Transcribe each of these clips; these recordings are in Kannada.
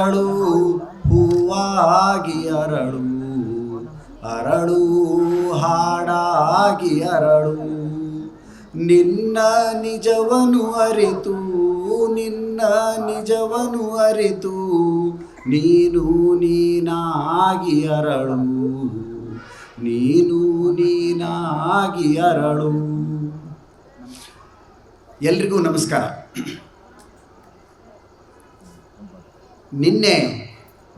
ಅರಳು, ಹೂವಾಗಿ ಅರಳು ಅರಳು, ಹಾಡಾಗಿ ಅರಳು. ನಿನ್ನ ನಿಜವನು ಅರಿತು, ನಿನ್ನ ನಿಜವನು ಅರಿತು, ನೀನು ನೀನಾಗಿ ಅರಳು, ನೀನು ನೀನಾಗಿ ಅರಳು. ಎಲ್ರಿಗೂ ನಮಸ್ಕಾರ. ನಿನ್ನೆ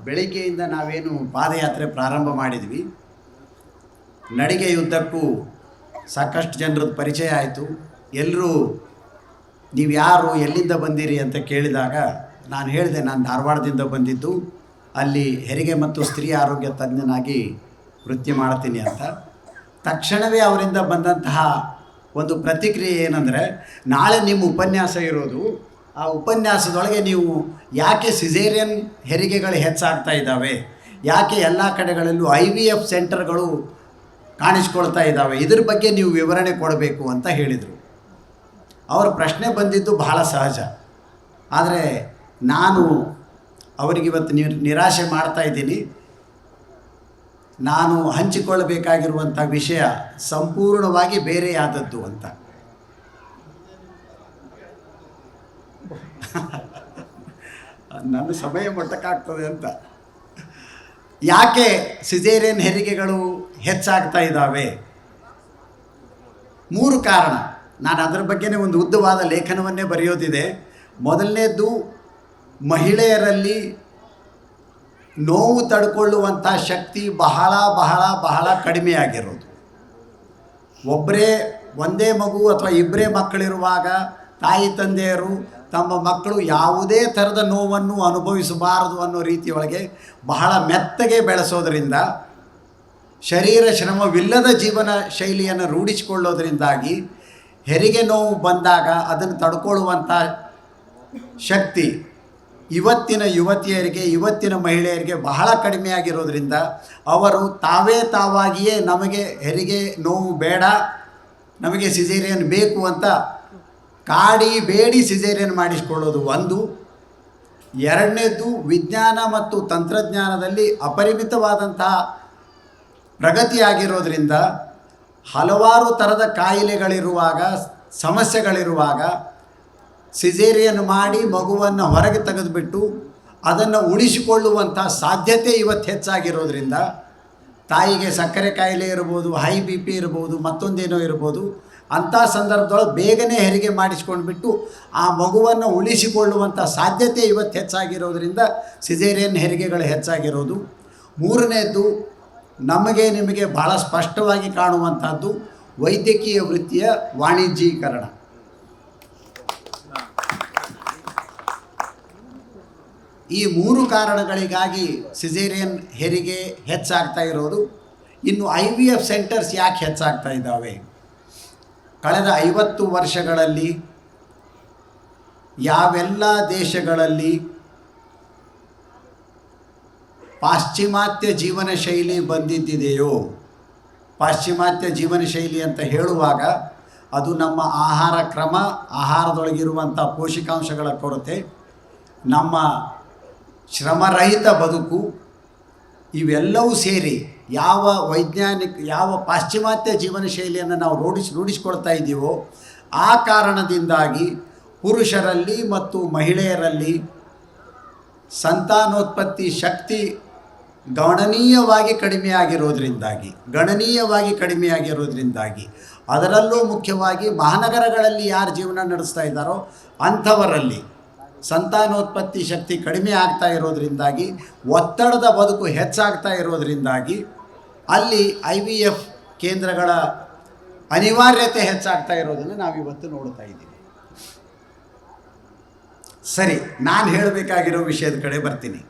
ಬೆಳಿಗ್ಗೆಯಿಂದ ನಾವೇನು ಪಾದಯಾತ್ರೆ ಪ್ರಾರಂಭ ಮಾಡಿದ್ವಿ. ನಡಿಗೆಯುದ್ದಕ್ಕೂ ಸಾಕಷ್ಟು ಜನರದ್ದು ಪರಿಚಯ ಆಯಿತು. ಎಲ್ಲರೂ ನೀವು ಯಾರು, ಎಲ್ಲಿಂದ ಬಂದಿರಿ ಅಂತ ಕೇಳಿದಾಗ ನಾನು ಹೇಳಿದೆ, ನಾನು ಧಾರವಾಡದಿಂದ ಬಂದಿದ್ದು. ಅಲ್ಲಿ ಹೆರಿಗೆ ಮತ್ತು ಸ್ತ್ರೀ ಆರೋಗ್ಯ ತಜ್ಞನಾಗಿ ವೃತ್ತಿ ಮಾಡ್ತೀನಿ ಅಂತ. ತಕ್ಷಣವೇ ಅವರಿಂದ ಬಂದಂತಹ ಒಂದು ಪ್ರತಿಕ್ರಿಯೆ ಏನಂದರೆ, ನಾಳೆ ನಿಮ್ಮ ಉಪನ್ಯಾಸ ಇರೋದು ಆ ಉಪನ್ಯಾಸದೊಳಗೆ ನೀವು ಯಾಕೆ ಸಿಸೇರಿಯನ್ ಹೆರಿಗೆಗಳು ಹೆಚ್ಚಾಗ್ತಾ ಇದ್ದಾವೆ? ಯಾಕೆ ಎಲ್ಲ ಕಡೆಗಳಲ್ಲೂ ಐ ವಿ ಎಫ್ ಸೆಂಟರ್ಗಳು ಕಾಣಿಸ್ಕೊಳ್ತಾ ಇದ್ದಾವೆ? ಇದ್ರ ಬಗ್ಗೆ ನೀವು ವಿವರಣೆ ಕೊಡಬೇಕು ಅಂತ ಹೇಳಿದರು. ಅವರ ಪ್ರಶ್ನೆ ಬಂದಿದ್ದು ಬಹಳ ಸಹಜ. ಆದರೆ ನಾನು ಅವರಿಗಿವತ್ತು ನಿರ್, ನಿರಾಶೆ ಮಾಡ್ತಾ ಇದ್ದೀನಿ. ನಾನು ಹಂಚಿಕೊಳ್ಳಬೇಕಾಗಿರುವಂಥ ವಿಷಯ ಸಂಪೂರ್ಣವಾಗಿ ಬೇರೆಯಾದದ್ದು ಅಂತ. ನನ್ನ ಸಮಯ ಮಟ್ಟಕ್ಕಾಗ್ತದೆ ಅಂತ. ಯಾಕೆ ಸಿಜೇರಿಯನ್ ಹೆರಿಗೆಗಳು ಹೆಚ್ಚಾಗ್ತಾ ಇದ್ದಾವೆ? ಮೂರು ಕಾರಣ. ನಾನು ಅದರ ಬಗ್ಗೆನೇ ಒಂದು ಉದ್ದವಾದ ಲೇಖನವನ್ನೇ ಬರೆಯೋದಿದೆ. ಮೊದಲನೇದ್ದು, ಮಹಿಳೆಯರಲ್ಲಿ ನೋವು ತಡ್ಕೊಳ್ಳುವಂಥ ಶಕ್ತಿ ಬಹಳ ಬಹಳ ಬಹಳ ಕಡಿಮೆಯಾಗಿರೋದು. ಒಬ್ಬರೇ ಒಂದೇ ಮಗು ಅಥವಾ ಇಬ್ಬರೇ ಮಕ್ಕಳಿರುವಾಗ ತಾಯಿ ತಂದೆಯರು ತಮ್ಮ ಮಕ್ಕಳು ಯಾವುದೇ ಥರದ ನೋವನ್ನು ಅನುಭವಿಸಬಾರದು ಅನ್ನೋ ರೀತಿಯೊಳಗೆ ಬಹಳ ಮೆತ್ತಗೆ ಬೆಳೆಸೋದರಿಂದ, ಶರೀರ ಶ್ರಮವಿಲ್ಲದ ಜೀವನ ಶೈಲಿಯನ್ನು ರೂಢಿಸಿಕೊಳ್ಳೋದ್ರಿಂದಾಗಿ ಹೆರಿಗೆ ನೋವು ಬಂದಾಗ ಅದನ್ನು ತಡ್ಕೊಳ್ಳುವಂಥ ಶಕ್ತಿ ಇವತ್ತಿನ ಯುವತಿಯರಿಗೆ, ಇವತ್ತಿನ ಮಹಿಳೆಯರಿಗೆ ಬಹಳ ಕಡಿಮೆಯಾಗಿರೋದ್ರಿಂದ ಅವರು ತಾವೇ ತಾವಾಗಿಯೇ ನಮಗೆ ಹೆರಿಗೆ ನೋವು ಬೇಡ, ನಮಗೆ ಸಿಜೇರಿಯನ್ ಬೇಕು ಅಂತ ಕಾಡಿ ಬೇಡಿ ಸಿಜೇರಿಯನ್ ಮಾಡಿಸಿಕೊಳ್ಳೋದು ಒಂದು. ಎರಡನೇದು ವಿಜ್ಞಾನ ಮತ್ತು ತಂತ್ರಜ್ಞಾನದಲ್ಲಿ ಅಪರಿಮಿತವಾದಂತಹ ಪ್ರಗತಿಯಾಗಿರೋದ್ರಿಂದ ಹಲವಾರು ಥರದ ಕಾಯಿಲೆಗಳಿರುವಾಗ, ಸಮಸ್ಯೆಗಳಿರುವಾಗ ಸಿಜೇರಿಯನ್ ಮಾಡಿ ಮಗುವನ್ನು ಹೊರಗೆ ತೆಗೆದುಬಿಟ್ಟು ಅದನ್ನು ಉಳಿಸಿಕೊಳ್ಳುವಂಥ ಸಾಧ್ಯತೆ ಇವತ್ತು ಹೆಚ್ಚಾಗಿರೋದ್ರಿಂದ ತಾಯಿಗೆ ಸಕ್ಕರೆ ಕಾಯಿಲೆ ಇರ್ಬೋದು ಹೈ ಬಿ ಪಿ ಇರ್ಬೋದು, ಮತ್ತೊಂದೇನೋ ಇರ್ಬೋದು, ಅಂಥ ಸಂದರ್ಭದೊಳಗೆ ಬೇಗನೆ ಹೆರಿಗೆ ಮಾಡಿಸ್ಕೊಂಡ್ಬಿಟ್ಟು ಆ ಮಗುವನ್ನು ಉಳಿಸಿಕೊಳ್ಳುವಂಥ ಸಾಧ್ಯತೆ ಇವತ್ತು ಹೆಚ್ಚಾಗಿರೋದ್ರಿಂದ ಸಿಜೇರಿಯನ್ ಹೆರಿಗೆಗಳು ಹೆಚ್ಚಾಗಿರೋದು. ಮೂರನೇದು ನಮಗೆ ನಿಮಗೆ ಭಾಳ ಸ್ಪಷ್ಟವಾಗಿ ಕಾಣುವಂಥದ್ದು ವೈದ್ಯಕೀಯ ವೃತ್ತಿಯ ವಾಣಿಜ್ಯೀಕರಣ. ಈ ಮೂರು ಕಾರಣಗಳಿಗಾಗಿ ಸಿಜೇರಿಯನ್ ಹೆರಿಗೆ ಹೆಚ್ಚಾಗ್ತಾ ಇರೋದು. ಇನ್ನು ಐ ವಿ ಎಫ್ ಸೆಂಟರ್ಸ್ ಯಾಕೆ ಹೆಚ್ಚಾಗ್ತಾ ಇದ್ದಾವೆ? ಕಳೆದ ಐವತ್ತು ವರ್ಷಗಳಲ್ಲಿ ಯಾವೆಲ್ಲ ದೇಶಗಳಲ್ಲಿ ಪಾಶ್ಚಿಮಾತ್ಯ ಜೀವನ ಶೈಲಿ ಬಂದಿದ್ದಿದೆಯೋ, ಪಾಶ್ಚಿಮಾತ್ಯ ಜೀವನ ಶೈಲಿ ಅಂತ ಹೇಳುವಾಗ ಅದು ನಮ್ಮ ಆಹಾರ ಕ್ರಮ, ಆಹಾರದೊಳಗಿರುವಂಥ ಪೋಷಕಾಂಶಗಳ ಕೊರತೆ, ನಮ್ಮ ಶ್ರಮರಹಿತ ಬದುಕು, ಇವೆಲ್ಲವೂ ಸೇರಿ ಯಾವ ವೈಜ್ಞಾನಿಕ, ಯಾವ ಪಾಶ್ಚಿಮಾತ್ಯ ಜೀವನ ಶೈಲಿಯನ್ನು ನಾವು ರೂಢಿಸಿ ರೂಢಿಸಿಕೊಳ್ತಾ ಇದ್ದೀವೋ ಆ ಕಾರಣದಿಂದಾಗಿ ಪುರುಷರಲ್ಲಿ ಮತ್ತು ಮಹಿಳೆಯರಲ್ಲಿ ಸಂತಾನೋತ್ಪತ್ತಿ ಶಕ್ತಿ ಗಣನೀಯವಾಗಿ ಕಡಿಮೆಯಾಗಿರೋದ್ರಿಂದಾಗಿ ಗಣನೀಯವಾಗಿ ಕಡಿಮೆಯಾಗಿರೋದ್ರಿಂದಾಗಿ, ಅದರಲ್ಲೂ ಮುಖ್ಯವಾಗಿ ಮಹಾನಗರಗಳಲ್ಲಿ ಯಾರು ಜೀವನ ನಡೆಸ್ತಾ ಇದ್ದಾರೋ ಅಂಥವರಲ್ಲಿ ಸಂತಾನೋತ್ಪತ್ತಿ ಶಕ್ತಿ ಕಡಿಮೆ ಆಗ್ತಾ ಇರೋದರಿಂದಾಗಿ, ಒತ್ತಡದ ಬದುಕು ಹೆಚ್ಚಾಗ್ತಾ ಇರೋದರಿಂದಾಗಿ ಅಲ್ಲಿ ಐ ವಿ ಎಫ್ ಕೇಂದ್ರಗಳ ಅನಿವಾರ್ಯತೆ ಹೆಚ್ಚಾಗ್ತಾ ಇರೋದನ್ನು ನಾವಿವತ್ತು ನೋಡ್ತಾ ಇದ್ದೀವಿ. ಸರಿ, ನಾನು ಹೇಳಬೇಕಾಗಿರೋ ವಿಷಯದ ಕಡೆ ಬರ್ತೀನಿ.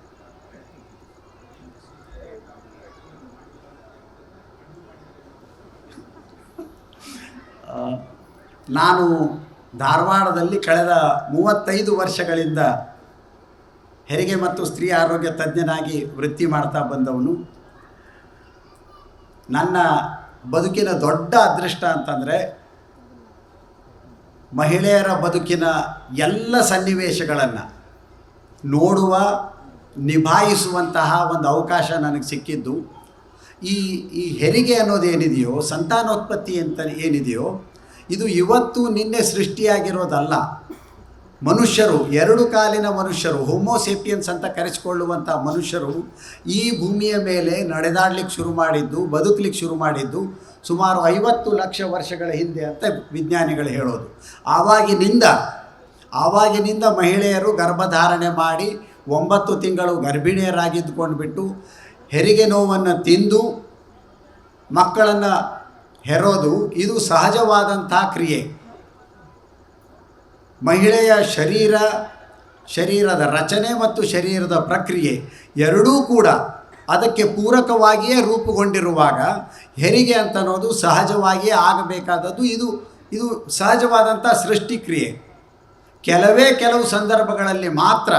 ನಾನು ಧಾರವಾಡದಲ್ಲಿ ಕಳೆದ ಮೂವತ್ತೈದು ವರ್ಷಗಳಿಂದ ಹೆರಿಗೆ ಮತ್ತು ಸ್ತ್ರೀ ಆರೋಗ್ಯ ತಜ್ಞನಾಗಿ ವೃತ್ತಿ ಮಾಡ್ತಾ ಬಂದವನು. ನನ್ನ ಬದುಕಿನ ದೊಡ್ಡ ಅದೃಷ್ಟ ಅಂತಂದರೆ ಮಹಿಳೆಯರ ಬದುಕಿನ ಎಲ್ಲ ಸನ್ನಿವೇಶಗಳನ್ನು ನೋಡುವ, ನಿಭಾಯಿಸುವಂತಹ ಒಂದು ಅವಕಾಶ ನನಗೆ ಸಿಕ್ಕಿದ್ದು. ಈ ಈ ಹೆರಿಗೆ ಅನ್ನೋದೇನಿದೆಯೋ ಸಂತಾನೋತ್ಪತ್ತಿ ಅಂತ ಏನಿದೆಯೋ ಇದು ಇವತ್ತು ನಿನ್ನೆ ಸೃಷ್ಟಿಯಾಗಿರೋದಲ್ಲ. ಮನುಷ್ಯರು, ಎರಡು ಕಾಲಿನ ಮನುಷ್ಯರು ಹೋಮೋಸೆಪಿಯನ್ಸ್ ಅಂತ ಕರೆಸಿಕೊಳ್ಳುವಂಥ ಮನುಷ್ಯರು ಈ ಭೂಮಿಯ ಮೇಲೆ ನಡೆದಾಡ್ಲಿಕ್ಕೆ ಶುರು ಮಾಡಿದ್ದು, ಬದುಕಲಿಕ್ಕೆ ಶುರು ಮಾಡಿದ್ದು ಸುಮಾರು ಐವತ್ತು ಲಕ್ಷ ವರ್ಷಗಳ ಹಿಂದೆ ಅಂತ ವಿಜ್ಞಾನಿಗಳು ಹೇಳೋದು. ಆವಾಗಿನಿಂದ ಆವಾಗಿನಿಂದ ಮಹಿಳೆಯರು ಗರ್ಭಧಾರಣೆ ಮಾಡಿ ಒಂಬತ್ತು ತಿಂಗಳು ಗರ್ಭಿಣಿಯರಾಗಿದ್ದುಕೊಂಡ್ಬಿಟ್ಟು, ಹೆರಿಗೆ ನೋವನ್ನು ತಿಂದು ಮಕ್ಕಳನ್ನು ಹೆರೋದು, ಇದು ಸಹಜವಾದಂಥ ಕ್ರಿಯೆ. ಮಹಿಳೆಯ ಶರೀರ, ಶರೀರದ ರಚನೆ ಮತ್ತು ಶರೀರದ ಪ್ರಕ್ರಿಯೆ ಎರಡೂ ಕೂಡ ಅದಕ್ಕೆ ಪೂರಕವಾಗಿಯೇ ರೂಪುಗೊಂಡಿರುವಾಗ ಹೆರಿಗೆ ಅಂತ ಅನ್ನೋದು ಸಹಜವಾಗಿಯೇ ಆಗಬೇಕಾದದ್ದು ಇದು ಇದು ಸಹಜವಾದಂಥ ಸೃಷ್ಟಿಕ್ರಿಯೆ. ಕೆಲವೇ ಕೆಲವು ಸಂದರ್ಭಗಳಲ್ಲಿ ಮಾತ್ರ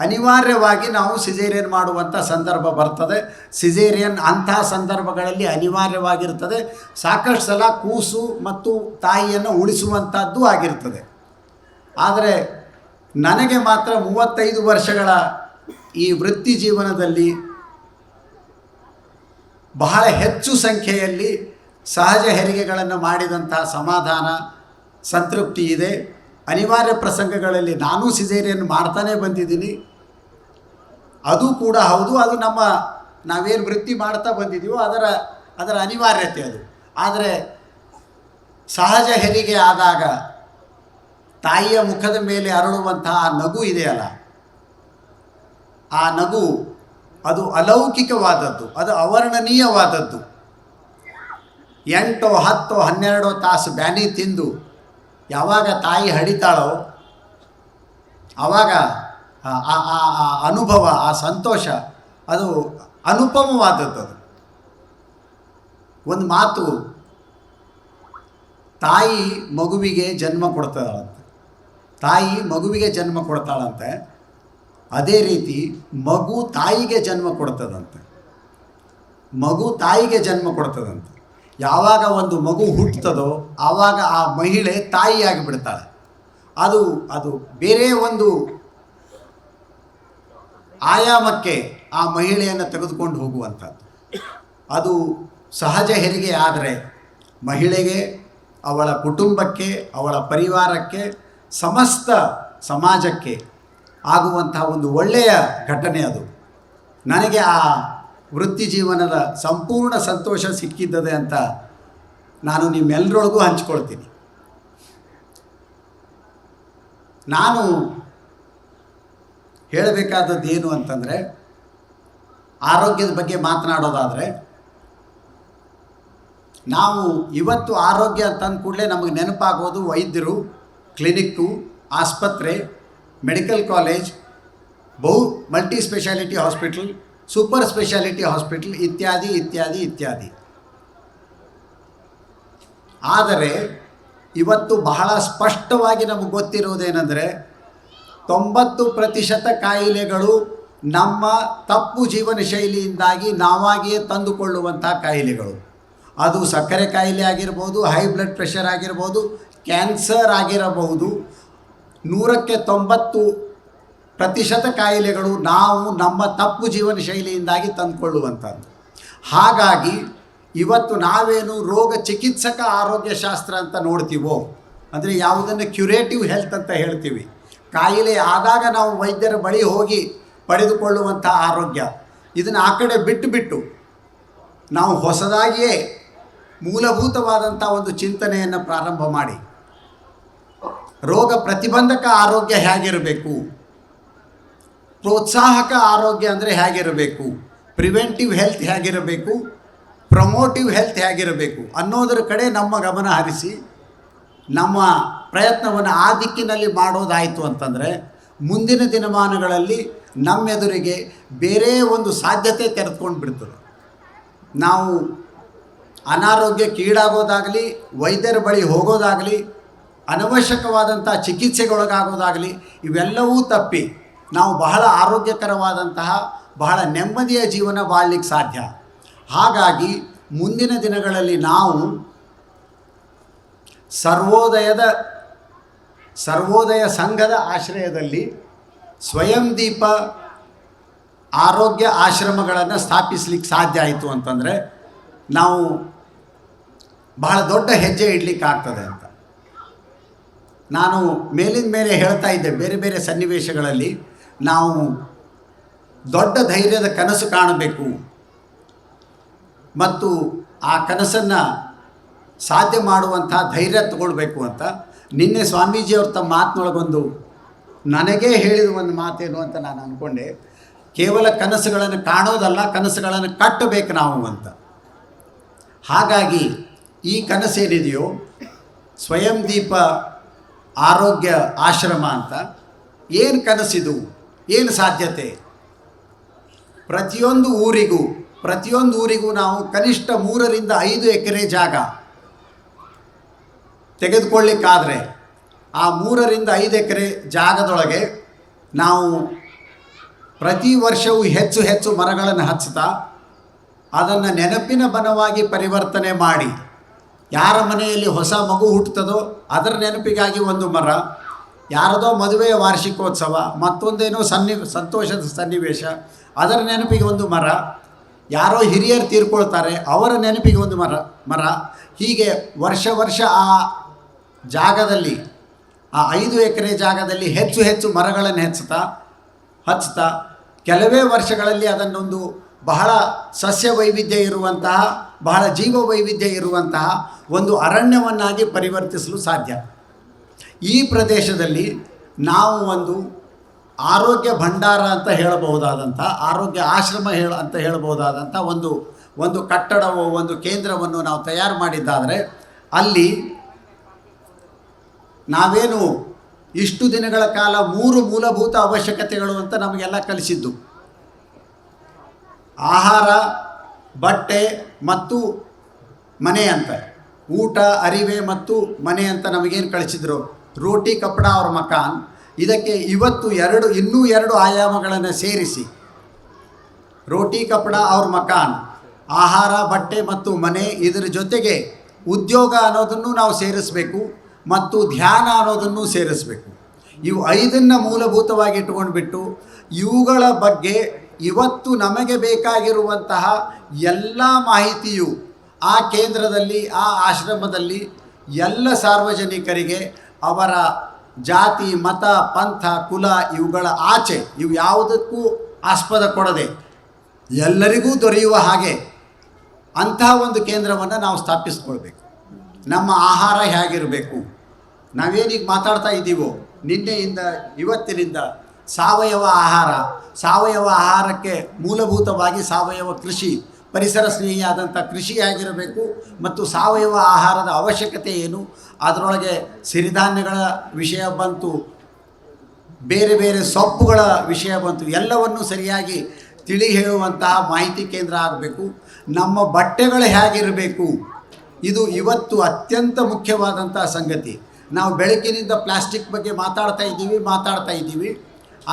ಅನಿವಾರ್ಯವಾಗಿ ನಾವು ಸಿಜೇರಿಯನ್ ಮಾಡುವಂಥ ಸಂದರ್ಭ ಬರ್ತದೆ. ಸಿಜೇರಿಯನ್ ಅಂಥ ಸಂದರ್ಭಗಳಲ್ಲಿ ಅನಿವಾರ್ಯವಾಗಿರ್ತದೆ. ಸಾಕಷ್ಟು ಸಲ ಕೂಸು ಮತ್ತು ತಾಯಿಯನ್ನು ಉಳಿಸುವಂಥದ್ದು ಆಗಿರ್ತದೆ. ಆದರೆ ನನಗೆ ಮಾತ್ರ ಮೂವತ್ತೈದು ವರ್ಷಗಳ ಈ ವೃತ್ತಿ ಜೀವನದಲ್ಲಿ ಬಹಳ ಹೆಚ್ಚು ಸಂಖ್ಯೆಯಲ್ಲಿ ಸಹಜ ಹೆರಿಗೆಗಳನ್ನು ಮಾಡಿದಂತಹ ಸಮಾಧಾನ, ಸಂತೃಪ್ತಿ ಇದೆ. ಅನಿವಾರ್ಯ ಪ್ರಸಂಗಗಳಲ್ಲಿ ನಾನೂ ಸಿಜೇರಿಯನ್ ಮಾಡ್ತಾನೆ ಬಂದಿದ್ದೀನಿ. ಅದು ಕೂಡ ಹೌದು, ಅದು ನಮ್ಮ ನಾವೇನು ವೃತ್ತಿ ಮಾಡ್ತಾ ಬಂದಿದ್ದೀವೋ ಅದರ ಅದರ ಅನಿವಾರ್ಯತೆ ಅದು. ಆದರೆ ಸಹಜ ಹೆರಿಗೆ ಆದಾಗ ತಾಯಿಯ ಮುಖದ ಮೇಲೆ ಅರಳುವಂತಹ ಆ ನಗು ಇದೆಯಲ್ಲ, ಆ ನಗು ಅದು ಅಲೌಕಿಕವಾದದ್ದು, ಅದು ಅವರ್ಣನೀಯವಾದದ್ದು ಎಂಟೋ, ಹತ್ತೋ, ಹನ್ನೆರಡೋ ತಾಸು ಬ್ಯಾನಿ ತಿಂದು ಯಾವಾಗ ತಾಯಿ ಹಡಿತಾಳೋ ಆವಾಗ ಆ- ಅನುಭವ, ಆ ಸಂತೋಷ, ಅದು ಅನುಪಮವಾದದ್ದು ಒಂದು ಮಾತು ತಾಯಿ ಮಗುವಿಗೆ ಜನ್ಮ ಕೊಡ್ತಾಳಂತೆ. ತಾಯಿ ಮಗುವಿಗೆ ಜನ್ಮ ಕೊಡ್ತಾಳಂತೆ. ಅದೇ ರೀತಿ ಮಗು ತಾಯಿಗೆ ಜನ್ಮ ಕೊಡ್ತದಂತೆ. ಮಗು ತಾಯಿಗೆ ಜನ್ಮ ಕೊಡ್ತದಂತೆ. ಯಾವಾಗ ಒಂದು ಮಗು ಹುಟ್ಟುತ್ತದೋ ಆವಾಗ ಆ ಮಹಿಳೆ ತಾಯಿಯಾಗಿ ಬಿಡ್ತಾಳೆ ಅದು ಅದು ಬೇರೆ ಒಂದು ಆಯಾಮಕ್ಕೆ ಆ ಮಹಿಳೆಯನ್ನು ತೆಗೆದುಕೊಂಡು ಹೋಗುವಂಥದ್ದು. ಅದು ಸಹಜ ಹೆರಿಗೆ ಆದರೆ ಮಹಿಳೆಗೆ, ಅವಳ ಕುಟುಂಬಕ್ಕೆ, ಅವಳ ಪರಿವಾರಕ್ಕೆ, ಸಮಸ್ತ ಸಮಾಜಕ್ಕೆ ಆಗುವಂತಹ ಒಂದು ಒಳ್ಳೆಯ ಘಟನೆ ಅದು. ನನಗೆ ಆ ವೃತ್ತಿ ಜೀವನದ ಸಂಪೂರ್ಣ ಸಂತೋಷ ಸಿಕ್ಕಿದ್ದದೆ ಅಂತ ನಾನು ನಿಮ್ಮೆಲ್ಲರೊಳಗೂ ಹಂಚ್ಕೊಳ್ತೀನಿ. ನಾನು ಹೇಳಬೇಕಾದದ್ದು ಏನು ಅಂತಂದರೆ, ಆರೋಗ್ಯದ ಬಗ್ಗೆ ಮಾತನಾಡೋದಾದರೆ, ನಾವು ಇವತ್ತು ಆರೋಗ್ಯ ಅಂತಂದ ಕೂಡಲೇ ನಮಗೆ ನೆನಪಾಗೋದು ವೈದ್ಯರು ಕ್ಲಿನಿಕ್ಕು ಆಸ್ಪತ್ರೆ, ಮೆಡಿಕಲ್ ಕಾಲೇಜ್, ಬಹು multi speciality hospital super speciality hospital ಇತ್ಯಾದಿ ಇತ್ಯಾದಿ ಇತ್ಯಾದಿ. ಆದರೆ, ಇವತ್ತು ಬಹಳ ಸ್ಪಷ್ಟವಾಗಿ ನಮಗೆ ಗೊತ್ತಿರುವುದೇನೆಂದರೆ ತೊಂಬತ್ತು ಪ್ರತಿಶತ ಕಾಯಿಲೆಗಳು ನಮ್ಮ ತಪ್ಪು ಜೀವನ ಶೈಲಿಯಿಂದಾಗಿ ನಾವಾಗಿಯೇ ತಂದುಕೊಳ್ಳುವಂಥ ಕಾಯಿಲೆಗಳು. ಅದು ಸಕ್ಕರೆ ಕಾಯಿಲೆ ಆಗಿರ್ಬೋದು ಹೈ ಬ್ಲಡ್ ಪ್ರೆಷರ್ ಆಗಿರ್ಬೋದು ಕ್ಯಾನ್ಸರ್ ಆಗಿರಬಹುದು. ನೂರಕ್ಕೆ ತೊಂಬತ್ತು ಪ್ರತಿಶತ ಕಾಯಿಲೆಗಳು ನಾವು ನಮ್ಮ ತಪ್ಪು ಜೀವನ ಶೈಲಿಯಿಂದಾಗಿ ತಂದುಕೊಳ್ಳುವಂಥದ್ದು. ಹಾಗಾಗಿ ಇವತ್ತು ನಾವೇನು ರೋಗ ಚಿಕಿತ್ಸಕ ಆರೋಗ್ಯ ಶಾಸ್ತ್ರ ಅಂತ ನೋಡ್ತೀವೋ, ಅಂದರೆ ಯಾವುದನ್ನು ಕ್ಯುರೇಟಿವ್ ಹೆಲ್ತ್ ಅಂತ ಹೇಳ್ತೀವಿ. ಕಾಯಿಲೆ ಆದಾಗ ನಾವು ವೈದ್ಯರ ಬಳಿ ಹೋಗಿ ಪಡೆದುಕೊಳ್ಳುವಂಥ ಆರೋಗ್ಯ. ಇದನ್ನು ಆ ಕಡೆ ಬಿಟ್ಟು ಬಿಟ್ಟು ನಾವು ಹೊಸದಾಗಿಯೇ ಮೂಲಭೂತವಾದಂಥ ಒಂದು ಚಿಂತನೆಯನ್ನು ಪ್ರಾರಂಭ ಮಾಡಿ. ರೋಗ ಪ್ರತಿಬಂಧಕ ಆರೋಗ್ಯ ಹೇಗಿರಬೇಕು? ಪ್ರೋತ್ಸಾಹಕ ಆರೋಗ್ಯ ಅಂದರೆ ಹೇಗಿರಬೇಕು? ಪ್ರಿವೆಂಟಿವ್ ಹೆಲ್ತ್ ಹೇಗಿರಬೇಕು? ಪ್ರಮೋಟಿವ್ ಹೆಲ್ತ್ ಹೇಗಿರಬೇಕು? ಅನ್ನೋದರ ಕಡೆ ನಮ್ಮ ಗಮನ ಹರಿಸಿ, ನಮ್ಮ ಪ್ರಯತ್ನವನ್ನು ಆ ದಿಕ್ಕಿನಲ್ಲಿ ಮಾಡೋದಾಯಿತು ಅಂತಂದರೆ, ಮುಂದಿನ ದಿನಮಾನಗಳಲ್ಲಿ ನಮ್ಮೆದುರಿಗೆ ಬೇರೆ ಒಂದು ಸಾಧ್ಯತೆ ತೆರೆದುಕೊಂಡು ಬಿಡ್ತದೆ. ನಾವು ಅನಾರೋಗ್ಯ ಕೀಡಾಗೋದಾಗಲಿ ವೈದ್ಯರ ಬಳಿ ಹೋಗೋದಾಗಲಿ, ಅನವಶ್ಯಕವಾದಂಥ ಚಿಕಿತ್ಸೆಗೊಳಗಾಗೋದಾಗಲಿ, ಇವೆಲ್ಲವೂ ತಪ್ಪಿ ನಾವು ಬಹಳ ಆರೋಗ್ಯಕರವಾದಂತಹ ಬಹಳ ನೆಮ್ಮದಿಯ ಜೀವನ ಬಾಳಲಿಕ್ಕೆ ಸಾಧ್ಯ. ಹಾಗಾಗಿ ಮುಂದಿನ ದಿನಗಳಲ್ಲಿ ನಾವು ಸರ್ವೋದಯದ, ಸರ್ವೋದಯ ಸಂಘದ ಆಶ್ರಯದಲ್ಲಿ ಸ್ವಯಂ ದೀಪ ಆರೋಗ್ಯ ಆಶ್ರಮಗಳನ್ನು ಸ್ಥಾಪಿಸ್ಲಿಕ್ಕೆ ಸಾಧ್ಯ ಆಯಿತು ಅಂತಂದರೆ ನಾವು ಬಹಳ ದೊಡ್ಡ ಹೆಜ್ಜೆ ಇಡಲಿಕ್ಕೆ ಆಗ್ತದೆ ಅಂತ. ನಾನು ಮೇಲಿನ ಮೇಲೆ ಹೇಳ್ತಾ ಇದ್ದೆ ಬೇರೆ ಬೇರೆ ಸನ್ನಿವೇಶಗಳಲ್ಲಿ ನಾವು ದೊಡ್ಡ ಧೈರ್ಯದ ಕನಸು ಕಾಣಬೇಕು. ಮತ್ತು ಆ ಕನಸನ್ನು ಸಾಧ್ಯ ಮಾಡುವಂಥ ಧೈರ್ಯ ತಗೊಳ್ಬೇಕು ಅಂತ ನಿನ್ನೆ ಸ್ವಾಮೀಜಿಯವ್ರ ತಮ್ಮ ಮಾತಿನೊಳಗೊಂದು ನನಗೇ ಹೇಳಿದ ಒಂದು ಮಾತೇನು ಅಂತ ನಾನು ಅಂದ್ಕೊಂಡೆ ಕೇವಲ ಕನಸುಗಳನ್ನು ಕಾಣೋದಲ್ಲ, ಕನಸುಗಳನ್ನು ಕಟ್ಟಬೇಕು ನಾವು ಅಂತ. ಹಾಗಾಗಿ ಈ ಕನಸೇನಿದೆಯೋ ಸ್ವಯಂ ದೀಪ ಆರೋಗ್ಯ ಆಶ್ರಮ ಅಂತ, ಏನು ಕನಸಿದು? ಏನು ಸಾಧ್ಯತೆ? ಪ್ರತಿಯೊಂದು ಊರಿಗೂ ಪ್ರತಿಯೊಂದು ಊರಿಗೂ ನಾವು ಕನಿಷ್ಠ ಮೂರರಿಂದ ಐದು ಎಕರೆ ಜಾಗ ತೆಗೆದುಕೊಳ್ಳಿಕ್ಕಾದರೆ ಆ ಮೂರರಿಂದ ಐದು ಎಕರೆ ಜಾಗದೊಳಗೆ ನಾವು ಪ್ರತಿ ವರ್ಷವೂ ಹೆಚ್ಚು ಹೆಚ್ಚು ಮರಗಳನ್ನು ಹಚ್ಚುತ್ತಾ ಅದನ್ನು ನೆನಪಿನ ಬನವಾಗಿ ಪರಿವರ್ತನೆ ಮಾಡಿ, ಯಾರ ಮನೆಯಲ್ಲಿ ಹೊಸ ಮಗು ಹುಟ್ಟುತ್ತದೋ ಅದರ ನೆನಪಿಗಾಗಿ ಒಂದು ಮರ ಯಾರದೋ ಮದುವೆಯ ವಾರ್ಷಿಕೋತ್ಸವ, ಮತ್ತೊಂದೇನೋ ಸನ್ನಿ, ಸಂತೋಷದ ಸನ್ನಿವೇಶ, ಅದರ ನೆನಪಿಗೆ ಒಂದು ಮರ. ಯಾರೋ ಹಿರಿಯರು ತೀರ್ಕೊಳ್ತಾರೆ, ಅವರ ನೆನಪಿಗೆ ಒಂದು ಮರ ಮರ. ಹೀಗೆ ವರ್ಷ ವರ್ಷ ಆ ಜಾಗದಲ್ಲಿ, ಆ ಐದು ಎಕರೆ ಜಾಗದಲ್ಲಿ ಹೆಚ್ಚು ಹೆಚ್ಚು ಮರಗಳನ್ನು ಹೆಚ್ಚುತ್ತಾ, ಹಚ್ಚುತ್ತಾ, ಕೆಲವೇ ವರ್ಷಗಳಲ್ಲಿ ಅದನ್ನೊಂದು ಬಹಳ ಸಸ್ಯ ವೈವಿಧ್ಯ ಇರುವಂತಹ, ಬಹಳ ಜೀವ ವೈವಿಧ್ಯ ಇರುವಂತಹ ಒಂದು ಅರಣ್ಯವನ್ನಾಗಿ ಪರಿವರ್ತಿಸಲು ಸಾಧ್ಯ. ಈ ಪ್ರದೇಶದಲ್ಲಿ ನಾವು ಒಂದು ಆರೋಗ್ಯ ಭಂಡಾರ ಅಂತ ಹೇಳಬಹುದಾದಂಥ, ಆರೋಗ್ಯ ಆಶ್ರಮ ಹೇಳ ಅಂತ ಹೇಳಬಹುದಾದಂಥ ಒಂದು ಒಂದು ಕಟ್ಟಡವು, ಒಂದು ಕೇಂದ್ರವನ್ನು ನಾವು ತಯಾರು ಮಾಡಿದ್ದಾದರೆ ಅಲ್ಲಿ ನಾವೇನು ಇಷ್ಟು ದಿನಗಳ ಕಾಲ ಮೂರು ಮೂಲಭೂತ ಅವಶ್ಯಕತೆಗಳು ಅಂತ ನಮಗೆಲ್ಲ ಕಲಿಸಿದ್ದು. ಆಹಾರ, ಬಟ್ಟೆ ಮತ್ತು ಮನೆ ಅಂತ. ಊಟ, ಅರಿವೆ ಮತ್ತು ಮನೆ ಅಂತ ನಮಗೇನು ಕಳಿಸಿದ್ರು? ರೋಟಿ ಕಪಡ ಅವ್ರ ಮಕಾನ್. ಇದಕ್ಕೆ ಇವತ್ತು ಎರಡು, ಇನ್ನೂ ಎರಡು ಆಯಾಮಗಳನ್ನು ಸೇರಿಸಿ. ರೋಟಿ ಕಪಡ ಅವ್ರ ಮಕಾನ್. ಆಹಾರ, ಬಟ್ಟೆ ಮತ್ತು ಮನೆ ಇದರ ಜೊತೆಗೆ ಉದ್ಯೋಗ ಅನ್ನೋದನ್ನು ನಾವು ಸೇರಿಸಬೇಕು ಮತ್ತು ಧ್ಯಾನ ಅನ್ನೋದನ್ನು ಸೇರಿಸಬೇಕು. ಇವು ಐದನ್ನು ಮೂಲಭೂತವಾಗಿ ಇಟ್ಕೊಂಡ್ಬಿಟ್ಟು ಇವುಗಳ ಬಗ್ಗೆ ಇವತ್ತು ನಮಗೆ ಬೇಕಾಗಿರುವಂತಹ ಎಲ್ಲ ಮಾಹಿತಿಯು ಆ ಕೇಂದ್ರದಲ್ಲಿ, ಆ ಆಶ್ರಮದಲ್ಲಿ ಎಲ್ಲ ಸಾರ್ವಜನಿಕರಿಗೆ ಅವರ ಜಾತಿ, ಮತ, ಪಂಥ, ಕುಲ ಇವುಗಳ ಆಚೆ ಇವು ಯಾವುದಕ್ಕೂ ಆಸ್ಪದ ಕೊಡದೆ ಎಲ್ಲರಿಗೂ ದೊರೆಯುವ ಹಾಗೆ ಅಂತಹ ಒಂದು ಕೇಂದ್ರವನ್ನು ನಾವು ಸ್ಥಾಪಿಸ್ಕೊಳ್ಬೇಕು. ನಮ್ಮ ಆಹಾರ ಹೇಗಿರಬೇಕು? ನಾವೇನೀಗ ಮಾತಾಡ್ತಾ ಇದ್ದೀವೋ, ನಿನ್ನೆಯಿಂದ ಇವತ್ತಿನಿಂದ ಸಾವಯವ ಆಹಾರ, ಸಾವಯವ ಆಹಾರಕ್ಕೆ ಮೂಲಭೂತವಾಗಿ ಸಾವಯವ ಕೃಷಿ ಪರಿಸರ ಸ್ನೇಹಿಯಾದಂಥ ಕೃಷಿಯಾಗಿರಬೇಕು ಮತ್ತು ಸಾವಯವ ಆಹಾರದ ಅವಶ್ಯಕತೆ ಏನು? ಅದರೊಳಗೆ ಸಿರಿಧಾನ್ಯಗಳ ವಿಷಯ ಬಂತು, ಬೇರೆ ಬೇರೆ ಸೊಪ್ಪುಗಳ ವಿಷಯ ಬಂತು, ಎಲ್ಲವನ್ನು ಸರಿಯಾಗಿ ತಿಳಿ ಹೇಳುವಂತಹ ಮಾಹಿತಿ ಕೇಂದ್ರ ಆಗಬೇಕು. ನಮ್ಮ ಬಟ್ಟೆಗಳು ಹೇಗಿರಬೇಕು? ಇದು ಇವತ್ತು ಅತ್ಯಂತ ಮುಖ್ಯವಾದಂಥ ಸಂಗತಿ. ನಾವು ಬೆಳಕಿನಿಂದ ಪ್ಲಾಸ್ಟಿಕ್ ಬಗ್ಗೆ ಮಾತಾಡ್ತಾ ಇದ್ದೀವಿ ಮಾತಾಡ್ತಾ ಇದ್ದೀವಿ.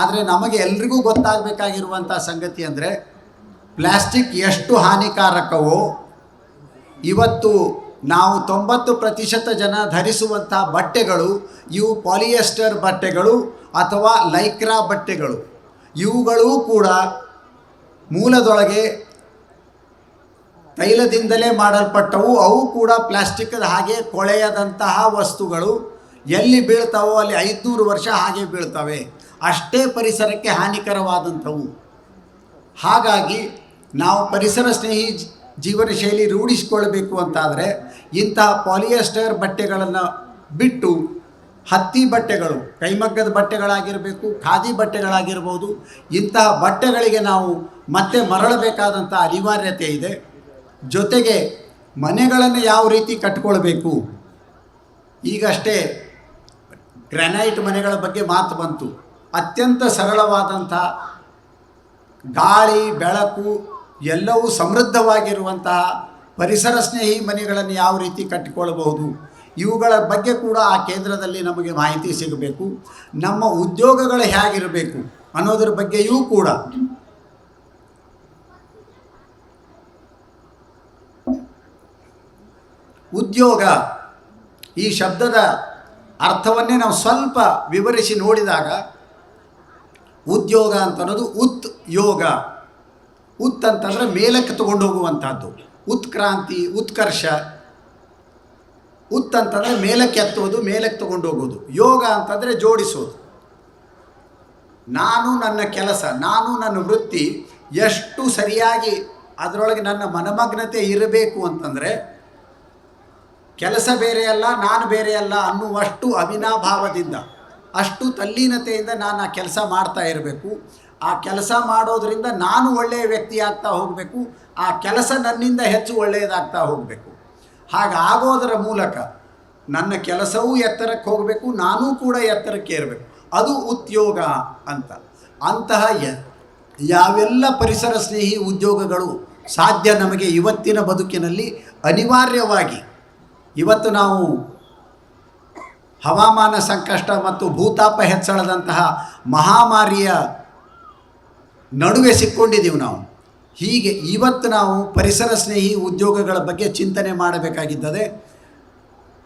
ಆದರೆ ನಮಗೆ ಎಲ್ರಿಗೂ ಗೊತ್ತಾಗಬೇಕಾಗಿರುವಂಥ ಸಂಗತಿ ಅಂದರೆ ಪ್ಲಾಸ್ಟಿಕ್ ಎಷ್ಟು ಹಾನಿಕಾರಕವೋ, ಇವತ್ತು ನಾವು ತೊಂಬತ್ತು ಪ್ರತಿಶತ ಜನ ಧರಿಸುವಂಥ ಬಟ್ಟೆಗಳು, ಇವು ಪಾಲಿಯೆಸ್ಟರ್ ಬಟ್ಟೆಗಳು ಅಥವಾ ಲೈಕ್ರಾ ಬಟ್ಟೆಗಳು. ಇವುಗಳೂ ಕೂಡ ಮೂಲದೊಳಗೆ ತೈಲದಿಂದಲೇ ಮಾಡಲ್ಪಟ್ಟವು. ಅವು ಕೂಡ ಪ್ಲಾಸ್ಟಿಕ್ದ ಹಾಗೆ ಕೊಳೆಯದಂತಹ ವಸ್ತುಗಳು. ಎಲ್ಲಿ ಬೀಳ್ತಾವೋ ಅಲ್ಲಿ ಐದುನೂರು ವರ್ಷ ಹಾಗೆ ಬೀಳ್ತವೆ. ಅಷ್ಟೇ ಪರಿಸರಕ್ಕೆ ಹಾನಿಕರವಾದಂಥವು. ಹಾಗಾಗಿ ನಾವು ಪರಿಸರ ಸ್ನೇಹಿ ಜೀವನ ಶೈಲಿ ರೂಢಿಸಿಕೊಳ್ಬೇಕು ಅಂತಾದರೆ ಇಂತಹ ಪಾಲಿಯೆಸ್ಟರ್ ಬಟ್ಟೆಗಳನ್ನು ಬಿಟ್ಟು ಹತ್ತಿ ಬಟ್ಟೆಗಳು, ಕೈಮಗ್ಗದ ಬಟ್ಟೆಗಳಾಗಿರಬೇಕು, ಖಾದಿ ಬಟ್ಟೆಗಳಾಗಿರ್ಬೋದು, ಇಂತಹ ಬಟ್ಟೆಗಳಿಗೆ ನಾವು ಮತ್ತೆ ಮರಳಬೇಕಾದಂಥ ಅನಿವಾರ್ಯತೆ ಇದೆ. ಜೊತೆಗೆ ಮನೆಗಳನ್ನು ಯಾವ ರೀತಿ ಕಟ್ಕೊಳ್ಬೇಕು? ಈಗಷ್ಟೇ ಗ್ರ್ಯಾನೈಟ್ ಮನೆಗಳ ಬಗ್ಗೆ ಮಾತು ಬಂತು. ಅತ್ಯಂತ ಸರಳವಾದಂಥ ಗಾಳಿ, ಬೆಳಕು ಎಲ್ಲವೂ ಸಮೃದ್ಧವಾಗಿರುವಂತಹ ಪರಿಸರ ಸ್ನೇಹಿ ಮನೆಗಳನ್ನು ಯಾವ ರೀತಿ ಕಟ್ಟಿಕೊಳ್ಳಬಹುದು? ಇವುಗಳ ಬಗ್ಗೆ ಕೂಡ ಆ ಕೇಂದ್ರದಲ್ಲಿ ನಮಗೆ ಮಾಹಿತಿ ಸಿಗಬೇಕು. ನಮ್ಮ ಉದ್ಯೋಗಗಳು ಹೇಗಿರಬೇಕು ಅನ್ನೋದ್ರ ಬಗ್ಗೆಯೂ ಕೂಡ. ಉದ್ಯೋಗ ಈ ಶಬ್ದದ ಅರ್ಥವನ್ನೇ ನಾವು ಸ್ವಲ್ಪ ವಿವರಿಸಿ ನೋಡಿದಾಗ ಉದ್ಯೋಗ ಅಂತ ಅನ್ನೋದು ಉತ್ ಯೋಗ. ಉತ್ ಅಂತಂದರೆ ಮೇಲಕ್ಕೆ ತಗೊಂಡು ಹೋಗುವಂಥದ್ದು ಉತ್ಕ್ರಾಂತಿ, ಉತ್ಕರ್ಷ. ಉತ್ ಅಂತಂದರೆ ಮೇಲಕ್ಕೆ ಎತ್ತುವುದು, ಮೇಲಕ್ಕೆ ತಗೊಂಡು ಹೋಗೋದು ಯೋಗ ಅಂತಂದರೆ ಜೋಡಿಸೋದು. ನಾನು ನನ್ನ ಕೆಲಸ, ನಾನು ನನ್ನ ವೃತ್ತಿ ಎಷ್ಟು ಸರಿಯಾಗಿ ಅದರೊಳಗೆ ನನ್ನ ಮನಮಗ್ನತೆ ಇರಬೇಕು ಅಂತಂದರೆ ಕೆಲಸ ಬೇರೆಯಲ್ಲ ನಾನು ಬೇರೆಯಲ್ಲ ಅನ್ನುವಷ್ಟು ಅವಿನಾಭಾವದಿಂದ, ಅಷ್ಟು ತಲ್ಲೀನತೆಯಿಂದ ನಾನು ಆ ಕೆಲಸ ಮಾಡ್ತಾ ಇರಬೇಕು. ಆ ಕೆಲಸ ಮಾಡೋದರಿಂದ ನಾನು ಒಳ್ಳೆಯ ವ್ಯಕ್ತಿ ಆಗ್ತಾ ಹೋಗಬೇಕು, ಆ ಕೆಲಸ ನನ್ನಿಂದ ಹೆಚ್ಚು ಒಳ್ಳೆಯದಾಗ್ತಾ ಹೋಗಬೇಕು. ಹಾಗಾಗೋದರ ಮೂಲಕ ನನ್ನ ಕೆಲಸವೂ ಎತ್ತರಕ್ಕೆ ಹೋಗಬೇಕು, ನಾನೂ ಕೂಡ ಎತ್ತರಕ್ಕೆ ಇರಬೇಕು ಅದು ಉದ್ಯೋಗ ಅಂತ. ಅಂತಹ ಯಾವೆಲ್ಲ ಪರಿಸರ ಸ್ನೇಹಿ ಉದ್ಯೋಗಗಳು ಸಾಧ್ಯ ನಮಗೆ ಇವತ್ತಿನ ಬದುಕಿನಲ್ಲಿ, ಅನಿವಾರ್ಯವಾಗಿ ಇವತ್ತು ನಾವು ಹವಾಮಾನ ಸಂಕಷ್ಟ ಮತ್ತು ಭೂತಾಪ ಹೆಚ್ಚಳದಂತಹ ಮಹಾಮಾರಿಯ ನಡುವೆ ಸಿಕ್ಕೊಂಡಿದ್ದೀವಿ ನಾವು. ಹೀಗೆ ಇವತ್ತು ನಾವು ಪರಿಸರ ಸ್ನೇಹಿ ಉದ್ಯೋಗಗಳ ಬಗ್ಗೆ ಚಿಂತನೆ ಮಾಡಬೇಕಾಗಿದ್ದದೆ,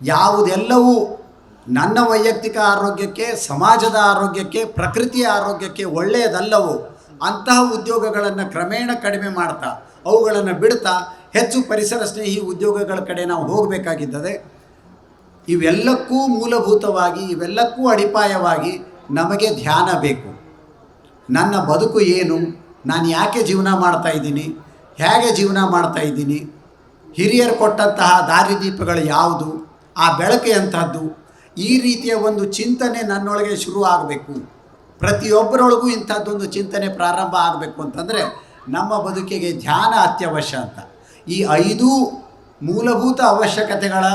ಯಾವುದೆಲ್ಲವೂ ನನ್ನ ವೈಯಕ್ತಿಕ ಆರೋಗ್ಯಕ್ಕೆ, ಸಮಾಜದ ಆರೋಗ್ಯಕ್ಕೆ, ಪ್ರಕೃತಿಯ ಆರೋಗ್ಯಕ್ಕೆ ಒಳ್ಳೆಯದಲ್ಲವೋ ಅಂತಹ ಉದ್ಯೋಗಗಳನ್ನು ಕ್ರಮೇಣ ಕಡಿಮೆ ಮಾಡ್ತಾ, ಅವುಗಳನ್ನು ಬಿಡ್ತಾ ಹೆಚ್ಚು ಪರಿಸರ ಸ್ನೇಹಿ ಉದ್ಯೋಗಗಳ ಕಡೆ ನಾವು ಹೋಗಬೇಕಾಗಿದ್ದದೆ, ಇವೆಲ್ಲಕ್ಕೂ ಮೂಲಭೂತವಾಗಿ, ಇವೆಲ್ಲಕ್ಕೂ ಅಡಿಪಾಯವಾಗಿ ನಮಗೆ ಧ್ಯಾನ ಬೇಕು. ನನ್ನ ಬದುಕು ಏನು? ನಾನು ಯಾಕೆ ಜೀವನ ಮಾಡ್ತಾ ಇದ್ದೀನಿ? ಹೇಗೆ ಜೀವನ ಮಾಡ್ತಾ ಇದ್ದೀನಿ? ಹಿರಿಯರು ಕೊಟ್ಟಂತಹ ದಾರಿದೀಪಗಳು ಯಾವುದು? ಆ ಬೆಳಕು ಎಂಥದ್ದು? ಈ ರೀತಿಯ ಒಂದು ಚಿಂತನೆ ನನ್ನೊಳಗೆ ಶುರು ಆಗಬೇಕು. ಪ್ರತಿಯೊಬ್ಬರೊಳಗೂ ಇಂಥದ್ದೊಂದು ಚಿಂತನೆ ಪ್ರಾರಂಭ ಆಗಬೇಕು ಅಂತಂದರೆ ನಮ್ಮ ಬದುಕಿಗೆ ಧ್ಯಾನ ಅತ್ಯವಶ್ಯ ಅಂತ. ಈ ಐದೂ ಮೂಲಭೂತ ಅವಶ್ಯಕತೆಗಳ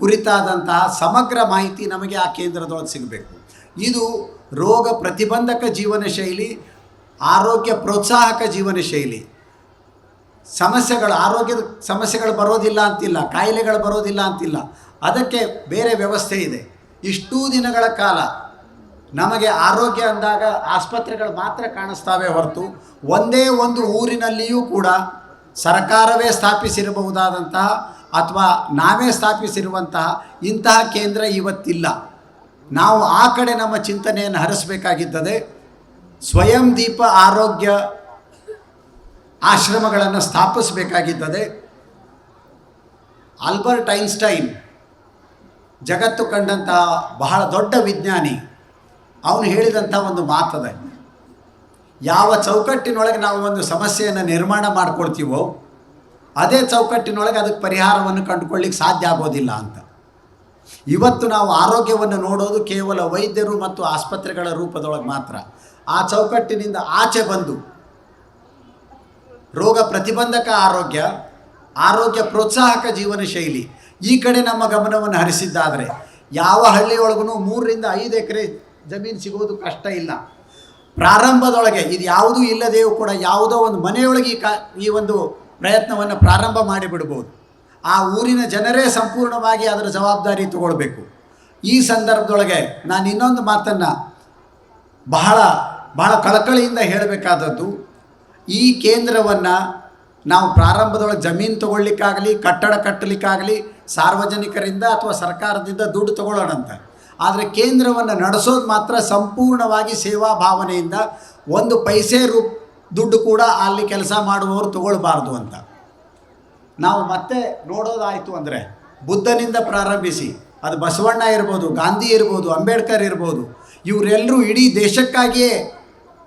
ಕುರಿತಾದಂತಹ ಸಮಗ್ರ ಮಾಹಿತಿ ನಮಗೆ ಆ ಕೇಂದ್ರದೊಳಗೆ ಸಿಗಬೇಕು. ಇದು ರೋಗ ಪ್ರತಿಬಂಧಕ ಜೀವನ ಶೈಲಿ, ಆರೋಗ್ಯ ಪ್ರೋತ್ಸಾಹಕ ಜೀವನ ಶೈಲಿ. ಸಮಸ್ಯೆಗಳು, ಆರೋಗ್ಯದ ಸಮಸ್ಯೆಗಳು ಬರೋದಿಲ್ಲ ಅಂತಿಲ್ಲ, ಕಾಯಿಲೆಗಳು ಬರೋದಿಲ್ಲ ಅಂತಿಲ್ಲ. ಅದಕ್ಕೆ ಬೇರೆ ವ್ಯವಸ್ಥೆ ಇದೆ. ಇಷ್ಟೂ ದಿನಗಳ ಕಾಲ ನಮಗೆ ಆರೋಗ್ಯ ಅಂದಾಗ ಆಸ್ಪತ್ರೆಗಳು ಮಾತ್ರ ಕಾಣಿಸ್ತಾವೆ ಹೊರತು ಒಂದೇ ಒಂದು ಊರಿನಲ್ಲಿಯೂ ಕೂಡ ಸರ್ಕಾರವೇ ಸ್ಥಾಪಿಸಿರಬಹುದಾದಂತಹ ಅಥವಾ ನಾವೇ ಸ್ಥಾಪಿಸಿರುವಂತಹ ಇಂತಹ ಕೇಂದ್ರ ಇವತ್ತಿಲ್ಲ. ನಾವು ಆ ಕಡೆ ನಮ್ಮ ಚಿಂತನೆಯನ್ನು ಹರಿಸಬೇಕಾಗಿದ್ದದೆ ಸ್ವಯಂ ದೀಪ ಆರೋಗ್ಯ ಆಶ್ರಮಗಳನ್ನು ಸ್ಥಾಪಿಸಬೇಕಾಗಿದ್ದದೆ ಆಲ್ಬರ್ಟ್ ಐನ್ಸ್ಟೈನ್ ಜಗತ್ತು ಕಂಡಂತಹ ಬಹಳ ದೊಡ್ಡ ವಿಜ್ಞಾನಿ, ಅವನು ಹೇಳಿದಂಥ ಒಂದು ಮಾತದೆ, ಯಾವ ಚೌಕಟ್ಟಿನೊಳಗೆ ನಾವು ಒಂದು ಸಮಸ್ಯೆಯನ್ನು ನಿರ್ಮಾಣ ಮಾಡ್ಕೊಳ್ತೀವೋ, ಅದೇ ಚೌಕಟ್ಟಿನೊಳಗೆ ಅದಕ್ಕೆ ಪರಿಹಾರವನ್ನು ಕಂಡುಕೊಳ್ಳಿಕ್ಕೆ ಸಾಧ್ಯ ಆಗೋದಿಲ್ಲ ಅಂತ. ಇವತ್ತು ನಾವು ಆರೋಗ್ಯವನ್ನು ನೋಡೋದು ಕೇವಲ ವೈದ್ಯರು ಮತ್ತು ಆಸ್ಪತ್ರೆಗಳ ರೂಪದೊಳಗೆ ಮಾತ್ರ. ಆ ಚೌಕಟ್ಟಿನಿಂದ ಆಚೆ ಬಂದು ರೋಗ ಪ್ರತಿಬಂಧಕ ಆರೋಗ್ಯ ಆರೋಗ್ಯ ಪ್ರೋತ್ಸಾಹಕ ಜೀವನ ಶೈಲಿ ಈ ಕಡೆ ನಮ್ಮ ಗಮನವನ್ನು ಹರಿಸಿದ್ದಾದರೆ ಯಾವ ಹಳ್ಳಿಯೊಳಗೂ ಮೂರರಿಂದ ಐದು ಎಕರೆ ಜಮೀನು ಸಿಗೋದು ಕಷ್ಟ ಇಲ್ಲ. ಪ್ರಾರಂಭದೊಳಗೆ ಇದು ಯಾವುದೂ ಇಲ್ಲದೆಯೂ ಕೂಡ ಯಾವುದೋ ಒಂದು ಮನೆಯೊಳಗೆ ಈ ಕಾ, ಈ ಒಂದು ಪ್ರಯತ್ನವನ್ನು ಪ್ರಾರಂಭ ಮಾಡಿಬಿಡ್ಬೋದು. ಆ ಊರಿನ ಜನರೇ ಸಂಪೂರ್ಣವಾಗಿ ಅದರ ಜವಾಬ್ದಾರಿ ತಗೊಳ್ಬೇಕು. ಈ ಸಂದರ್ಭದೊಳಗೆ ನಾನು ಇನ್ನೊಂದು ಮಾತನ್ನು ಬಹಳ ಬಹಳ ಕಳಕಳಿಯಿಂದ ಹೇಳಬೇಕಾದದ್ದು, ಈ ಕೇಂದ್ರವನ್ನು ನಾವು ಪ್ರಾರಂಭದೊಳಗೆ ಜಮೀನು ತಗೊಳ್ಳಿಕ್ಕಾಗಲಿ, ಕಟ್ಟಡ ಕಟ್ಟಲಿಕ್ಕಾಗಲಿ, ಸಾರ್ವಜನಿಕರಿಂದ ಅಥವಾ ಸರ್ಕಾರದಿಂದ ದುಡ್ಡು ತಗೊಳ್ಳೋಣಂತ. ಆದರೆ ಕೇಂದ್ರವನ್ನು ನಡೆಸೋದು ಮಾತ್ರ ಸಂಪೂರ್ಣವಾಗಿ ಸೇವಾ ಭಾವನೆಯಿಂದ ಒಂದು ಪೈಸೆ ರೂಪ ದುಡ್ಡು ಕೂಡ ಅಲ್ಲಿ ಕೆಲಸ ಮಾಡುವವರು ತಗೊಳ್ಬಾರ್ದು ಅಂತ. ನಾವು ಮತ್ತೆ ನೋಡೋದಾಯಿತು ಅಂದರೆ ಬುದ್ಧನಿಂದ ಪ್ರಾರಂಭಿಸಿ, ಅದು ಬಸವಣ್ಣ ಇರ್ಬೋದು, ಗಾಂಧಿ ಇರ್ಬೋದು, ಅಂಬೇಡ್ಕರ್ ಇರ್ಬೋದು ಇವರೆಲ್ಲರೂ ಇಡೀ ದೇಶಕ್ಕಾಗಿಯೇ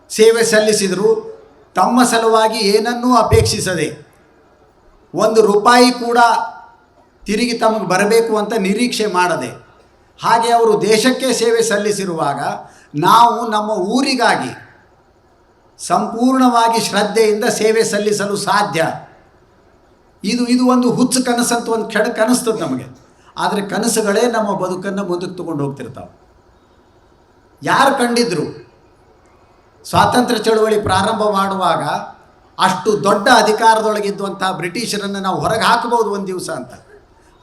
ಸೇವೆ ಸಲ್ಲಿಸಿದರು. ತಮ್ಮ ಸಲುವಾಗಿ ಏನನ್ನೂ ಅಪೇಕ್ಷಿಸದೆ ಒಂದು ರೂಪಾಯಿ ಕೂಡ ತಿರುಗಿ ತಮಗೆ ಬರಬೇಕು ಅಂತ ನಿರೀಕ್ಷೆ ಮಾಡದೆ, ಹಾಗೆ ಅವರು ದೇಶಕ್ಕೆ ಸೇವೆ ಸಲ್ಲಿಸಿರುವಾಗ ನಾವು ನಮ್ಮ ಊರಿಗಾಗಿ ಸಂಪೂರ್ಣವಾಗಿ ಶ್ರದ್ಧೆಯಿಂದ ಸೇವೆ ಸಲ್ಲಿಸಲು ಸಾಧ್ಯ. ಇದು ಇದು ಒಂದು ಹುಚ್ಚು ಅಂತ ಒಂದು ಕೆಡ ಕನಸ್ತದೆ ನಮಗೆ. ಆದರೆ ಕನಸುಗಳೇ ನಮ್ಮ ಬದುಕನ್ನು ಮುಂದಕ್ಕೆ ತಗೊಂಡು ಹೋಗ್ತಿರ್ತಾವೆ. ಯಾರು ಕಂಡಿದ್ರು ಸ್ವಾತಂತ್ರ್ಯ ಚಳುವಳಿ ಪ್ರಾರಂಭ ಮಾಡುವಾಗ ಅಷ್ಟು ದೊಡ್ಡ ಅಧಿಕಾರದೊಳಗಿದ್ದಂಥ ಬ್ರಿಟಿಷರನ್ನು ನಾವು ಹೊರಗೆ ಹಾಕಬಹುದು ಒಂದು ದಿವಸ ಅಂತ.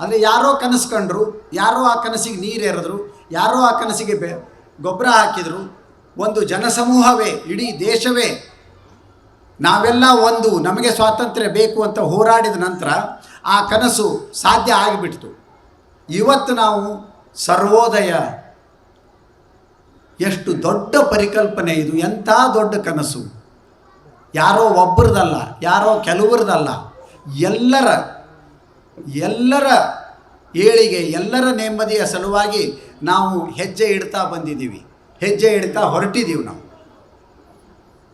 ಅಂದರೆ ಯಾರೋ ಕನಸು ಕಂಡ್ರು, ಯಾರೋ ಆ ಕನಸಿಗೆ ನೀರು ಎರೆದ್ರು, ಯಾರೋ ಆ ಕನಸಿಗೆ ಬೆ, ಗೊಬ್ಬರ ಹಾಕಿದರು, ಒಂದು ಜನಸಮೂಹವೇ, ಇಡೀ ದೇಶವೇ ನಾವೆಲ್ಲ ಒಂದು, ನಮಗೆ ಸ್ವಾತಂತ್ರ್ಯ ಬೇಕು ಅಂತ ಹೋರಾಡಿದ ನಂತರ ಆ ಕನಸು ಸಾಧ್ಯ ಆಗಿಬಿಡ್ತು. ಇವತ್ತು ನಾವು ಸರ್ವೋದಯ. ಎಷ್ಟು ದೊಡ್ಡ ಪರಿಕಲ್ಪನೆ ಇದು, ಎಂಥ ದೊಡ್ಡ ಕನಸು. ಯಾರೋ ಒಬ್ಬರದಲ್ಲ ಯಾರೋ ಕೆಲವರದಲ್ಲ, ಎಲ್ಲರ ಎಲ್ಲರ ಏಳಿಗೆ, ಎಲ್ಲರ ನೆಮ್ಮದಿಯ ಸಲುವಾಗಿ ನಾವು ಹೆಜ್ಜೆ ಇಡ್ತಾ ಬಂದಿದ್ದೀವಿ. ಹೆಜ್ಜೆ ಇಡ್ತಾ ಹೊರಟಿದ್ದೀವಿ ನಾವು.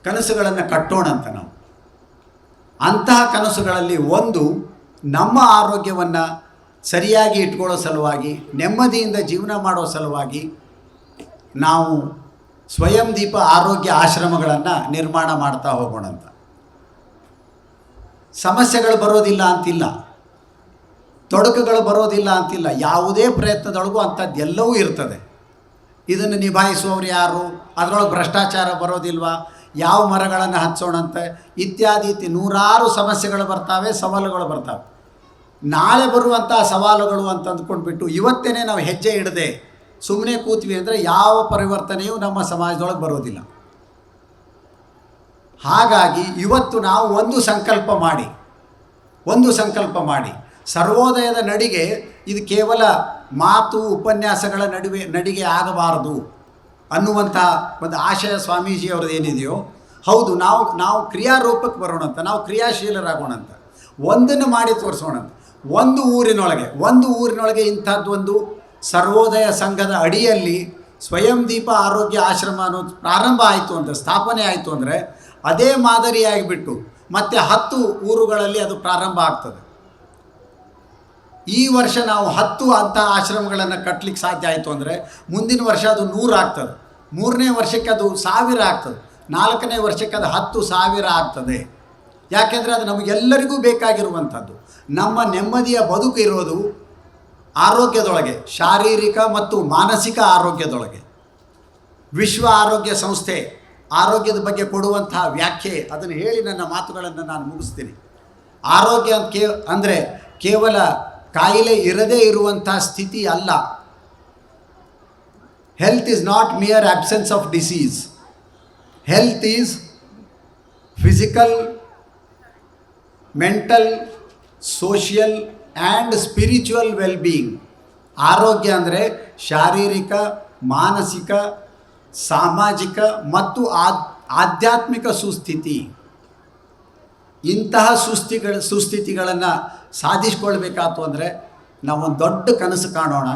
ಕನಸುಗಳನ್ನು ಕಟ್ಟೋಣ ಅಂತ ನಾವು. ಅಂತಹ ಕನಸುಗಳಲ್ಲಿ ಒಂದು, ನಮ್ಮ ಆರೋಗ್ಯವನ್ನು ಸರಿಯಾಗಿ ಇಟ್ಕೊಳ್ಳೋ ಸಲುವಾಗಿ, ನೆಮ್ಮದಿಯಿಂದ ಜೀವನ ಮಾಡೋ ಸಲುವಾಗಿ ನಾವು ಸ್ವಯಂ ದೀಪ ಆರೋಗ್ಯ ಆಶ್ರಮಗಳನ್ನು ನಿರ್ಮಾಣ ಮಾಡ್ತಾ ಹೋಗೋಣ ಅಂತ. ಸಮಸ್ಯೆಗಳು ಬರೋದಿಲ್ಲ ಅಂತಿಲ್ಲ. ತೊಡಕುಗಳು ಬರೋದಿಲ್ಲ ಅಂತಿಲ್ಲ. ಯಾವುದೇ ಪ್ರಯತ್ನದೊಳಗೂ ಅಂಥದ್ದೆಲ್ಲವೂ ಇರ್ತದೆ. ಇದನ್ನು ನಿಭಾಯಿಸುವವರು ಯಾರು? ಅದರೊಳಗೆ ಭ್ರಷ್ಟಾಚಾರ ಬರೋದಿಲ್ವಾ? ಯಾವ ಮರಗಳನ್ನು ಹಚ್ಚೋಣಂತೆ ಇತ್ಯಾದಿ ಇತ್ಯ ನೂರಾರು ಸಮಸ್ಯೆಗಳು ಬರ್ತಾವೆ, ಸವಾಲುಗಳು ಬರ್ತಾವೆ. ನಾಳೆ ಬರುವಂಥ ಸವಾಲುಗಳು ಅಂತ ಅಂದ್ಕೊಂಡ್ಬಿಟ್ಟು ಇವತ್ತೇನೆ ನಾವು ಹೆಜ್ಜೆ ಇಡದೆ ಸುಮ್ಮನೆ ಕೂತ್ವಿ ಅಂದರೆ ಯಾವ ಪರಿವರ್ತನೆಯೂ ನಮ್ಮ ಸಮಾಜದೊಳಗೆ ಬರೋದಿಲ್ಲ. ಹಾಗಾಗಿ ಇವತ್ತು ನಾವು ಒಂದು ಸಂಕಲ್ಪ ಮಾಡಿ, ಒಂದು ಸಂಕಲ್ಪ ಮಾಡಿ. ಸರ್ವೋದಯದ ನಡಿಗೆ ಇದು ಕೇವಲ ಮಾತು, ಉಪನ್ಯಾಸಗಳ ನಡುವೆ, ನಡಿಗೆ ಆಗಬಾರದು. ಅನ್ನುವಂಥ ಒಂದು ಆಶಯ ಸ್ವಾಮೀಜಿಯವ್ರದ್ದು ಏನಿದೆಯೋ, ಹೌದು, ನಾವು ನಾವು ಕ್ರಿಯಾರೂಪಕ್ಕೆ ಬರೋಣಂತ, ನಾವು ಕ್ರಿಯಾಶೀಲರಾಗೋಣ ಅಂತ ಒಂದನ್ನು ಮಾಡಿ ತೋರಿಸೋಣ ಅಂತ ಒಂದು ಊರಿನೊಳಗೆ ಒಂದು ಊರಿನೊಳಗೆ ಇಂಥದ್ದೊಂದು ಸರ್ವೋದಯ ಸಂಘದ ಅಡಿಯಲ್ಲಿ ಸ್ವಯಂ ದೀಪ ಆರೋಗ್ಯ ಆಶ್ರಮ ಅನ್ನೋದು ಪ್ರಾರಂಭ ಆಯಿತು ಅಂತ ಸ್ಥಾಪನೆ ಆಯಿತು ಅಂದರೆ, ಅದೇ ಮಾದರಿಯಾಗಿಬಿಟ್ಟು ಮತ್ತೆ ಹತ್ತು ಊರುಗಳಲ್ಲಿ ಅದು ಪ್ರಾರಂಭ ಆಗ್ತದೆ. ಈ ವರ್ಷ ನಾವು ಹತ್ತು ಅಂಥ ಆಶ್ರಮಗಳನ್ನು ಕಟ್ಟಲಿಕ್ಕೆ ಸಾಧ್ಯ ಆಯಿತು ಅಂದರೆ, ಮುಂದಿನ ವರ್ಷ ಅದು ನೂರು ಆಗ್ತದೆ. ಮೂರನೇ ವರ್ಷಕ್ಕೆ ಅದು ಸಾವಿರ ಆಗ್ತದೆ. ನಾಲ್ಕನೇ ವರ್ಷಕ್ಕೆ ಅದು ಹತ್ತು ಸಾವಿರ ಆಗ್ತದೆ. ಯಾಕೆಂದರೆ ಅದು ನಮಗೆಲ್ಲರಿಗೂ ಬೇಕಾಗಿರುವಂಥದ್ದು. ನಮ್ಮ ನೆಮ್ಮದಿಯ ಬದುಕು ಇರೋದು ಆರೋಗ್ಯದೊಳಗೆ, ಶಾರೀರಿಕ ಮತ್ತು ಮಾನಸಿಕ ಆರೋಗ್ಯದೊಳಗೆ. ವಿಶ್ವ ಆರೋಗ್ಯ ಸಂಸ್ಥೆ ಆರೋಗ್ಯದ ಬಗ್ಗೆ ಕೊಡುವಂತಹ ವ್ಯಾಖ್ಯೆ, ಅದನ್ನು ಹೇಳಿ ನನ್ನ ಮಾತುಗಳನ್ನು ನಾನು ಮುಗಿಸ್ತೀನಿ. ಆರೋಗ್ಯ ಕೇ, ಅಂದರೆ ಕೇವಲ ಕಾಯಿಲೆ ಇರದೇ ಇರುವಂಥ ಸ್ಥಿತಿ ಅಲ್ಲ. Health is not mere absence of disease health is physical mental social and spiritual well being ಆರೋಗ್ಯ ಅಂದರೆ ಶಾರೀರಿಕ, ಮಾನಸಿಕ, ಸಾಮಾಜಿಕ ಮತ್ತು ಆಧ್ಯಾತ್ಮಿಕ ಸುಸ್ಥಿತಿ. ಇಂತಹ ಸುಸ್ಥಿಗಳ ಸುಸ್ಥಿತಿಗಳನ್ನು ಸಾಧಿಸ್ಕೊಳ್ಬೇಕಾಯ್ತು ಅಂದರೆ ನಾವೊಂದು ದೊಡ್ಡ ಕನಸು ಕಾಣೋಣ.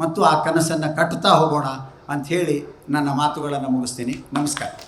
ಮತ್ತು ಆ ಕನಸನ್ನು ಕಟ್ಟುತ್ತಾ ಹೋಗೋಣ ಅಂಥೇಳಿ ನನ್ನ ಮಾತುಗಳನ್ನು ಮುಗಿಸ್ತೀನಿ. ನಮಸ್ಕಾರ.